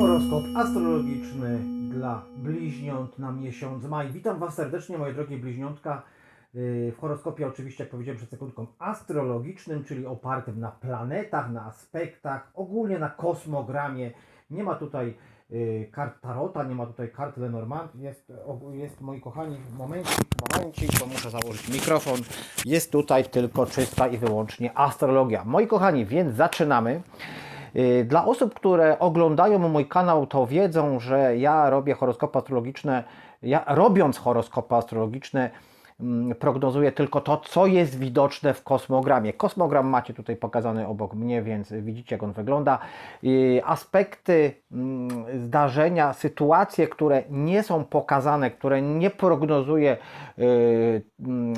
Horoskop astrologiczny dla bliźniąt na miesiąc maj. Witam Was serdecznie, moje drogie bliźniątka. Yy, W horoskopie oczywiście, jak powiedziałem przed sekundką, astrologicznym, czyli opartym na planetach, na aspektach, ogólnie na kosmogramie. Nie ma tutaj yy, kart Tarota, nie ma tutaj kart Lenormand. Jest, jest moi kochani, momencik, momencik, bo muszę założyć mikrofon. Jest tutaj tylko czysta i wyłącznie astrologia. Moi kochani, więc zaczynamy. Y, Dla osób, które oglądają mój kanał, to wiedzą, że ja robię horoskopy astrologiczne. Ja robiąc horoskopy astrologiczne, mm, prognozuję tylko to, co jest widoczne w kosmogramie. Kosmogram macie tutaj pokazany obok mnie, więc widzicie, jak on wygląda. Aspekty, mm, zdarzenia, sytuacje, które nie są pokazane, które nie prognozuje y, mm,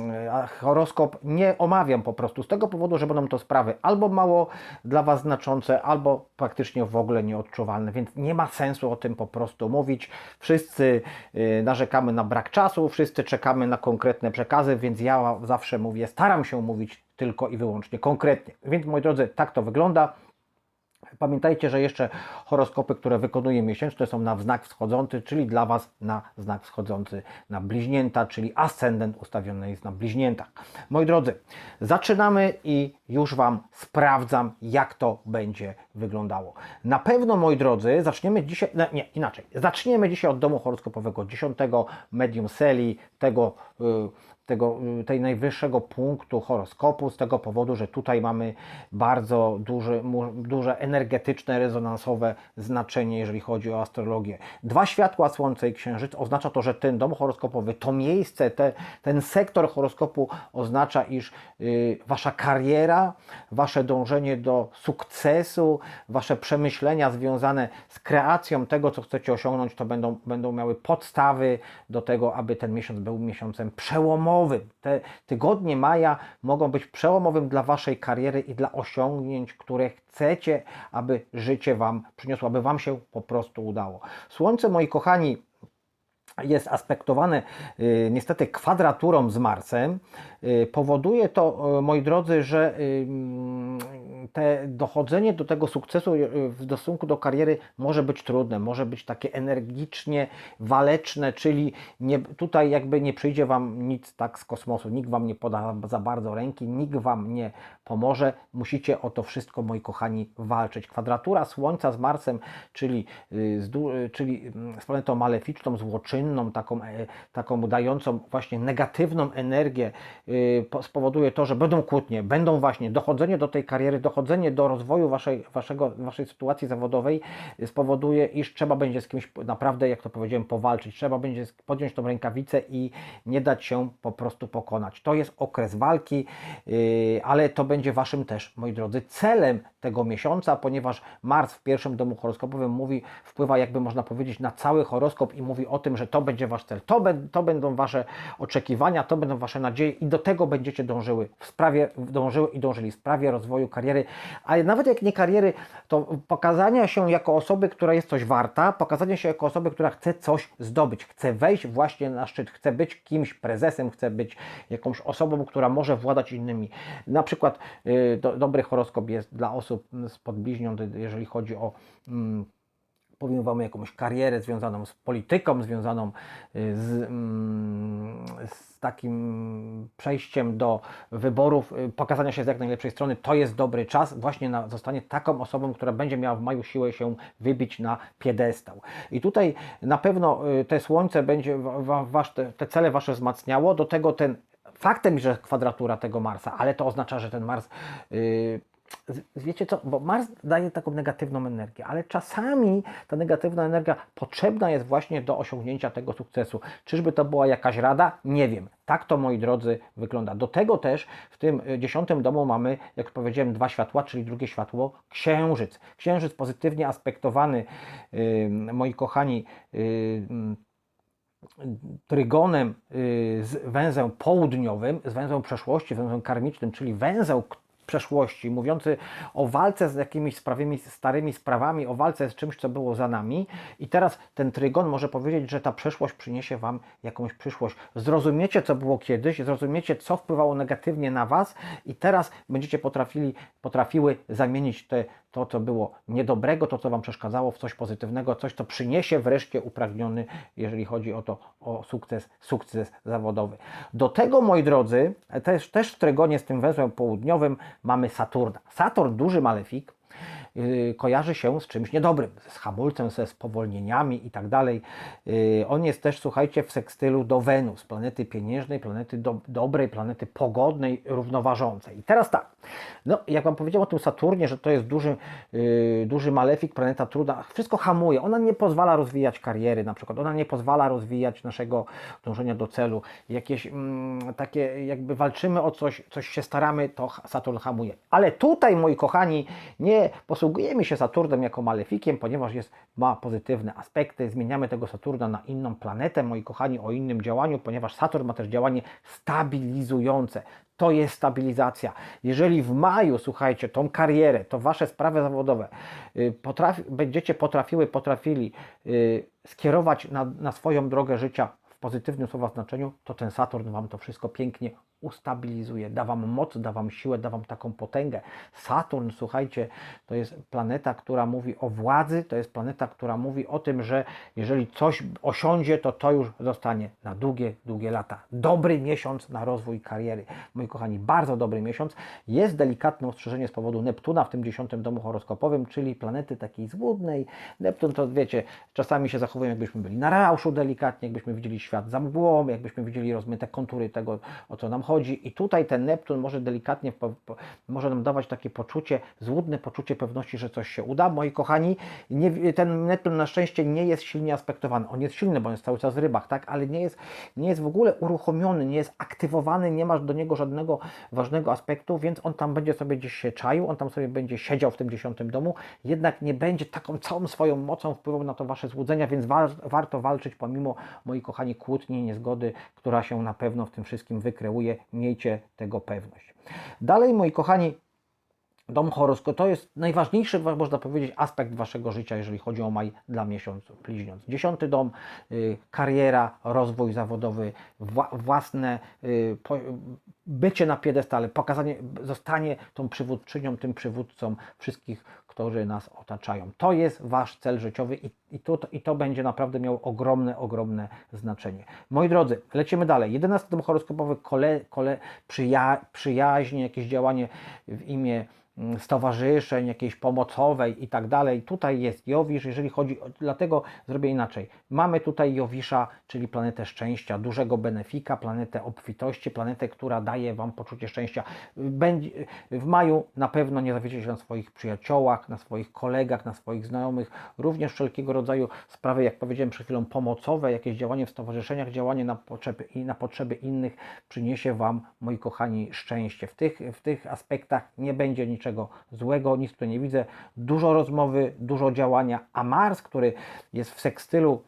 horoskop, nie omawiam po prostu z tego powodu, że będą to sprawy albo mało dla Was znaczące, albo praktycznie w ogóle nieodczuwalne, więc nie ma sensu o tym po prostu mówić. Wszyscy y, narzekamy na brak czasu, wszyscy czekamy na konkretne przekazy, więc ja zawsze mówię, staram się mówić tylko i wyłącznie konkretnie. Więc moi drodzy, tak to wygląda. Pamiętajcie, że jeszcze horoskopy, które wykonuję miesięczne są na znak wschodzący, czyli dla Was na znak wschodzący na bliźnięta, czyli ascendent ustawiony jest na bliźniętach. Moi drodzy, zaczynamy i już Wam sprawdzam, jak to będzie wyglądało. Na pewno, moi drodzy, zaczniemy dzisiaj, no, nie, inaczej, zaczniemy dzisiaj od domu horoskopowego 10, medium Seli, tego y, tego, y, tej najwyższego punktu horoskopu, z tego powodu, że tutaj mamy bardzo duży, duże energetyczne, rezonansowe znaczenie, jeżeli chodzi o astrologię. Dwa światła, Słońce i Księżyc, oznacza to, że ten dom horoskopowy, to miejsce, te, ten sektor horoskopu oznacza, iż y, Wasza kariera, Wasze dążenie do sukcesu, Wasze przemyślenia związane z kreacją tego, co chcecie osiągnąć, to będą, będą miały podstawy do tego, aby ten miesiąc był miesiącem przełomowym. Te tygodnie maja mogą być przełomowym dla Waszej kariery i dla osiągnięć, które chcecie, aby życie Wam przyniosło, aby Wam się po prostu udało. Słońce, moi kochani, jest aspektowane y, niestety kwadraturą z Marsem, y, powoduje to, y, moi drodzy, że te dochodzenie do tego sukcesu w stosunku do kariery może być trudne, może być takie energicznie waleczne, czyli nie, tutaj jakby nie przyjdzie Wam nic tak z kosmosu, nikt Wam nie poda za bardzo ręki, nikt Wam nie pomoże, musicie o to wszystko, moi kochani, walczyć. Kwadratura Słońca z Marsem, czyli, z, czyli mm, z planetą maleficzną, taką, e, taką dającą właśnie negatywną energię, y, po- spowoduje to, że będą kłótnie, będą właśnie dochodzenie do tej kariery, dochodzenie do rozwoju waszej, waszego, waszej sytuacji zawodowej y, spowoduje, iż trzeba będzie z kimś naprawdę, jak to powiedziałem, powalczyć. Trzeba będzie podjąć tą rękawicę i nie dać się po prostu pokonać. To jest okres walki, yy, ale to będzie waszym też, moi drodzy, celem tego miesiąca, ponieważ Mars w pierwszym domu horoskopowym mówi, wpływa jakby można powiedzieć na cały horoskop i mówi o tym, że to będzie wasz cel, to, be, to będą wasze oczekiwania, to będą wasze nadzieje i do tego będziecie dążyły w sprawie, dążyły i dążyli w sprawie rozwoju kariery, ale nawet jak nie kariery, to pokazania się jako osoby, która jest coś warta, pokazania się jako osoby, która chce coś zdobyć, chce wejść właśnie na szczyt, chce być kimś prezesem, chce być jakąś osobą, która może władać innymi. Na przykład y, do, dobry horoskop jest dla osób z podbliźnią, jeżeli chodzi o mm, powiem Wam jakąś karierę związaną z polityką, związaną y, z, mm, z takim przejściem do wyborów, y, pokazania się z jak najlepszej strony, to jest dobry czas. Właśnie na zostanie taką osobą, która będzie miała w maju siłę się wybić na piedestał. I tutaj na pewno y, te słońce będzie wa- wa- wasz, te, te cele Wasze wzmacniało, do tego ten faktem, że kwadratura tego Marsa, ale to oznacza, że ten Mars y, z- Wiecie co, bo Mars daje taką negatywną energię, ale czasami ta negatywna energia potrzebna jest właśnie do osiągnięcia tego sukcesu. Czyżby to była jakaś rada? Nie wiem. Tak to, moi drodzy, wygląda. Do tego też w tym y, dziesiątym domu mamy, jak powiedziałem, dwa światła, czyli drugie światło księżyc. Księżyc pozytywnie aspektowany, y, moi kochani, y, mm, trygonem z węzłem południowym, z węzłem przeszłości, węzłem karmicznym, czyli węzeł, przeszłości, mówiący o walce z jakimiś sprawymi, starymi sprawami, o walce z czymś, co było za nami. I teraz ten trygon może powiedzieć, że ta przeszłość przyniesie Wam jakąś przyszłość. Zrozumiecie, co było kiedyś, zrozumiecie, co wpływało negatywnie na Was i teraz będziecie potrafili, potrafiły zamienić te, to, co było niedobrego, to, co Wam przeszkadzało, w coś pozytywnego, coś, co przyniesie wreszcie upragniony, jeżeli chodzi o to, o sukces, sukces zawodowy. Do tego, moi drodzy, też, też w trygonie z tym węzłem południowym mamy Saturna. Saturn, duży malefik, yy, kojarzy się z czymś niedobrym, z hamulcem, ze spowolnieniami i tak dalej. Yy, On jest też, słuchajcie, w sekstylu do Wenus, planety pieniężnej, planety do, dobrej, planety pogodnej, równoważącej. I teraz tak, no, jak Wam powiedziałem o tym Saturnie, że to jest duży, yy, duży malefik, planeta trudna, wszystko hamuje. Ona nie pozwala rozwijać kariery na przykład, ona nie pozwala rozwijać naszego dążenia do celu. Jakieś mm, takie, jakby walczymy o coś, coś się staramy, to Saturn hamuje. Ale tutaj, moi kochani, nie posługujemy się Saturnem jako malefikiem, ponieważ jest, ma pozytywne aspekty. Zmieniamy tego Saturna na inną planetę, moi kochani, o innym działaniu, ponieważ Saturn ma też działanie stabilizujące. To jest stabilizacja. Jeżeli w maju, słuchajcie, tą karierę, to wasze sprawy zawodowe y, potrafi, będziecie potrafiły, potrafili y, skierować na, na swoją drogę życia w pozytywnym słowa znaczeniu, to ten Saturn wam to wszystko pięknie ustabilizuje, da wam moc, da wam siłę, da wam taką potęgę. Saturn, słuchajcie, to jest planeta, która mówi o władzy, to jest planeta, która mówi o tym, że jeżeli coś osiądzie, to to już zostanie na długie, długie lata. Dobry miesiąc na rozwój kariery. Moi kochani, bardzo dobry miesiąc. Jest delikatne ostrzeżenie z powodu Neptuna w tym dziesiątym domu horoskopowym, czyli planety takiej złudnej. Neptun to wiecie, czasami się zachowują jakbyśmy byli na rauszu delikatnie, jakbyśmy widzieli świat za mgłą, jakbyśmy widzieli rozmyte kontury tego, o co nam chodzi. I tutaj ten Neptun może delikatnie, może nam dawać takie poczucie, złudne poczucie pewności, że coś się uda. Moi kochani, nie, ten Neptun na szczęście nie jest silnie aspektowany. On jest silny, bo on jest cały czas w rybach, tak? ale nie jest, nie jest w ogóle uruchomiony, nie jest aktywowany, nie masz do niego żadnego ważnego aspektu, więc on tam będzie sobie gdzieś się czaił, on tam sobie będzie siedział w tym dziesiątym domu, jednak nie będzie taką całą swoją mocą wpływał na to wasze złudzenia, więc wa warto walczyć pomimo, moi kochani, kłótni, niezgody, która się na pewno w tym wszystkim wykreuje. Miejcie tego pewność. Dalej, moi kochani, Dom horoskopu to jest najważniejszy, można powiedzieć, aspekt waszego życia, jeżeli chodzi o maj dla miesiąca bliźniąc. Dziesiąty dom, y, kariera, rozwój zawodowy, wła, własne y, po, bycie na piedestale, pokazanie, zostanie tą przywódczynią, tym przywódcą wszystkich, którzy nas otaczają. To jest wasz cel życiowy i, i, to, i to będzie naprawdę miało ogromne, ogromne znaczenie. Moi drodzy, lecimy dalej. Jedenasty dom horoskopowy, kole, kole, przyja, przyjaźnie, jakieś działanie w imię stowarzyszeń, jakiejś pomocowej i tak dalej. Tutaj jest Jowisz, jeżeli chodzi, o, dlatego zrobię inaczej. Mamy tutaj Jowisza, czyli planetę szczęścia, dużego benefika, planetę obfitości, planetę, która daje Wam poczucie szczęścia. Będzie, w maju na pewno nie zawiedziecie się na swoich przyjaciołach, na swoich kolegach, na swoich znajomych, również wszelkiego rodzaju sprawy, jak powiedziałem przed chwilą, pomocowe, jakieś działanie w stowarzyszeniach, działanie na potrzeby, na potrzeby innych przyniesie Wam, moi kochani, szczęście. W tych, w tych aspektach nie będzie niczego złego, nic tu nie widzę. Dużo rozmowy, dużo działania, a Mars, który jest w sekstylu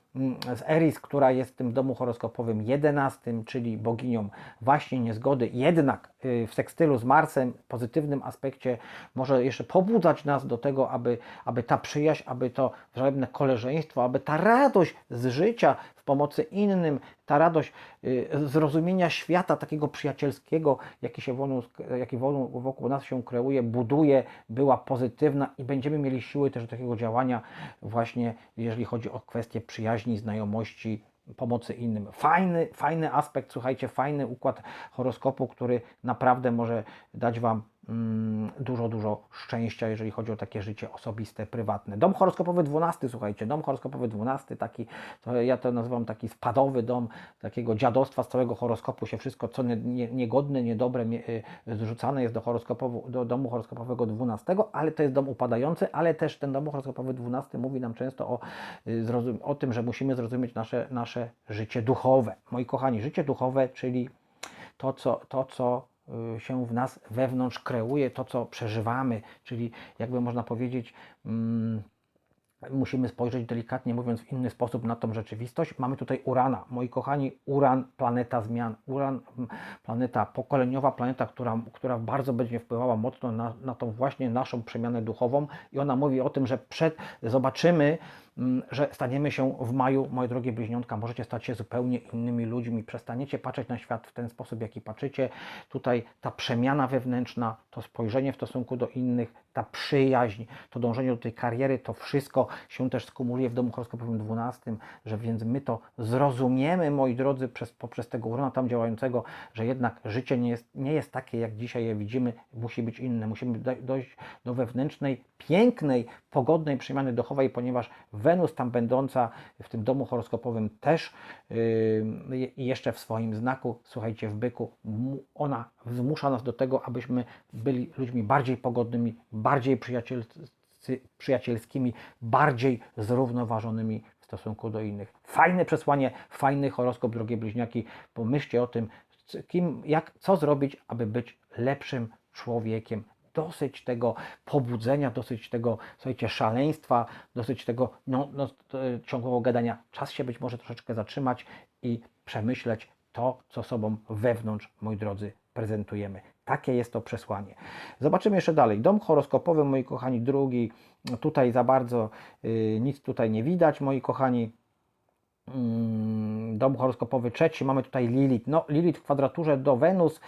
z Eris, która jest w tym domu horoskopowym 11, czyli boginią właśnie niezgody, jednak y, w sekstylu z Marsem, pozytywnym aspekcie, może jeszcze pobudzać nas do tego, aby, aby ta przyjaźń, aby to wzajemne koleżeństwo, aby ta radość z życia w pomocy innym, ta radość y, zrozumienia świata takiego przyjacielskiego, jaki się wokół, jaki wokół nas się kreuje, buduje, była pozytywna i będziemy mieli siły też do takiego działania właśnie, jeżeli chodzi o kwestie przyjaźni, znajomości, pomocy innym. Fajny, fajny aspekt, słuchajcie, fajny układ horoskopu, który naprawdę może dać Wam dużo, dużo szczęścia, jeżeli chodzi o takie życie osobiste, prywatne. Dom horoskopowy 12, słuchajcie, dom horoskopowy 12, taki, to ja to nazywam taki spadowy dom, takiego dziadostwa z całego horoskopu się wszystko, co nie, nie, niegodne, niedobre, nie, y, zrzucane jest do, horoskopowu, do domu horoskopowego 12, ale to jest dom upadający, ale też ten dom horoskopowy 12 mówi nam często o, y, o tym, że musimy zrozumieć nasze, nasze życie duchowe. Moi kochani, życie duchowe, czyli to, co, to, co się w nas wewnątrz kreuje, to co przeżywamy, czyli jakby można powiedzieć, mm, musimy spojrzeć delikatnie mówiąc w inny sposób na tą rzeczywistość. Mamy tutaj Urana. Moi kochani, Uran, planeta zmian. Uran, planeta pokoleniowa, planeta, która, która bardzo będzie wpływała mocno na, na tą właśnie naszą przemianę duchową i ona mówi o tym, że przed zobaczymy, że staniemy się w maju, moje drogie bliźniątka, możecie stać się zupełnie innymi ludźmi, przestaniecie patrzeć na świat w ten sposób, jaki patrzycie. Tutaj ta przemiana wewnętrzna, to spojrzenie w stosunku do innych, ta przyjaźń, to dążenie do tej kariery, to wszystko się też skumuluje w domu horoskopowym 12, że więc my to zrozumiemy, moi drodzy, przez, poprzez tego urona tam działającego, że jednak życie nie jest, nie jest takie, jak dzisiaj je widzimy, musi być inne. Musimy doj- dojść do wewnętrznej, pięknej, pogodnej przemiany duchowej, ponieważ Wenus tam będąca w tym domu horoskopowym też yy, jeszcze w swoim znaku, słuchajcie, w byku, ona zmusza nas do tego, abyśmy byli ludźmi bardziej pogodnymi, bardziej przyjacielskimi, bardziej zrównoważonymi w stosunku do innych. Fajne przesłanie, fajny horoskop, drogie bliźniaki. Pomyślcie o tym, kim, jak, co zrobić, aby być lepszym człowiekiem. Dosyć tego pobudzenia, dosyć tego, słuchajcie, szaleństwa, dosyć tego no, no, t- ciągłego gadania. Czas się być może troszeczkę zatrzymać i przemyśleć to, co sobą wewnątrz, moi drodzy, prezentujemy. Takie jest to przesłanie. Zobaczymy jeszcze dalej. Dom horoskopowy, moi kochani, drugi. Tutaj za bardzo y, nic tutaj nie widać, moi kochani. Mm, Dom horoskopowy trzeci, mamy tutaj Lilith. No, Lilith w kwadraturze do Wenus.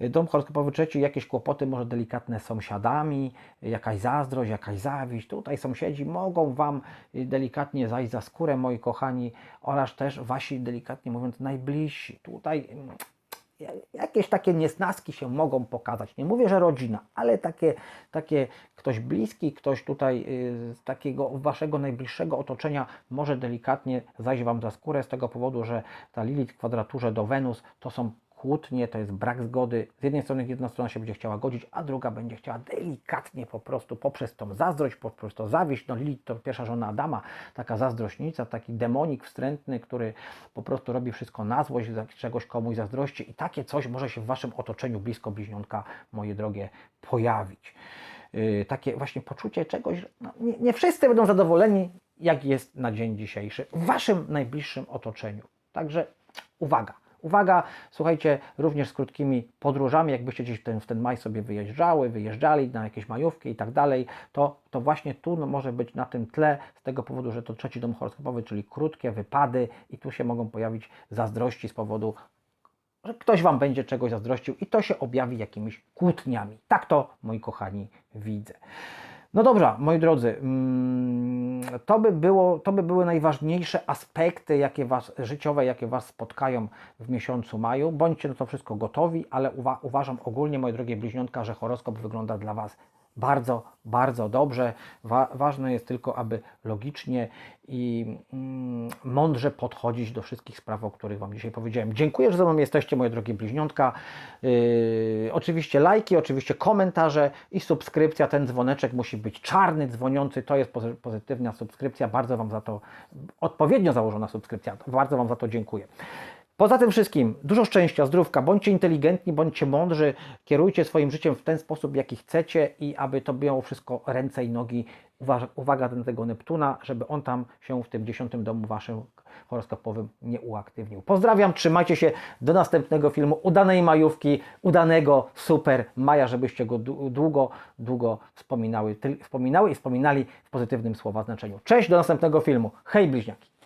Dom horoskopowy trzeci, jakieś kłopoty, może delikatne z sąsiadami, jakaś zazdrość, jakaś zawiść. Tutaj sąsiedzi mogą Wam y, delikatnie zajść za skórę, moi kochani, oraz też Wasi, delikatnie mówiąc, najbliżsi. Tutaj mm, jakieś takie niesnaski się mogą pokazać. Nie mówię, że rodzina, ale takie, takie ktoś bliski, ktoś tutaj y, z takiego waszego najbliższego otoczenia może delikatnie zajść wam za skórę z tego powodu, że ta Lilith w kwadraturze do Wenus to są kłótnie, to jest brak zgody. Z jednej strony jedna strona się będzie chciała godzić, a druga będzie chciała delikatnie po prostu poprzez tą zazdrość, poprzez to zawiść. No Lilith to pierwsza żona Adama, taka zazdrośnica, taki demonik wstrętny, który po prostu robi wszystko na złość, czegoś komuś zazdrości i takie coś może się w waszym otoczeniu blisko bliźniątka, moje drogie, pojawić. Yy, takie właśnie poczucie czegoś, no, nie, nie wszyscy będą zadowoleni, jak jest na dzień dzisiejszy w waszym najbliższym otoczeniu. Także uwaga. Uwaga, słuchajcie, również z krótkimi podróżami, jakbyście gdzieś w ten, w ten maj sobie wyjeżdżały, wyjeżdżali na jakieś majówki i tak dalej, to, to właśnie tu no, może być na tym tle, z tego powodu, że to trzeci dom horoskopowy, czyli krótkie wypady i tu się mogą pojawić zazdrości z powodu, że ktoś Wam będzie czegoś zazdrościł i to się objawi jakimiś kłótniami. Tak to, moi kochani, widzę. No dobra, moi drodzy, mm, to by, było, to by były najważniejsze aspekty jakie was, życiowe, jakie Was spotkają w miesiącu maju. Bądźcie na to wszystko gotowi, ale uwa- uważam ogólnie, moje drogie bliźniątka, że horoskop wygląda dla Was bardzo, bardzo dobrze. Wa- ważne jest tylko, aby logicznie i mm, mądrze podchodzić do wszystkich spraw, o których Wam dzisiaj powiedziałem. Dziękuję, że ze mną jesteście, moje drogie bliźniątka. Yy, oczywiście lajki, oczywiście komentarze i subskrypcja. Ten dzwoneczek musi być czarny, dzwoniący. To jest pozy- pozytywna subskrypcja. Bardzo Wam za to, odpowiednio założona subskrypcja. Bardzo Wam za to dziękuję. Poza tym wszystkim, dużo szczęścia, zdrówka, bądźcie inteligentni, bądźcie mądrzy, kierujcie swoim życiem w ten sposób, jaki chcecie i aby to miało wszystko ręce i nogi. Uwaga, uwaga na tego Neptuna, żeby on tam się w tym dziesiątym domu waszym horoskopowym nie uaktywnił. Pozdrawiam, trzymajcie się, do następnego filmu, udanej majówki, udanego super maja, żebyście go dłu- długo, długo wspominały, wspominały i wspominali w pozytywnym słowa znaczeniu. Cześć, do następnego filmu. Hej bliźniaki!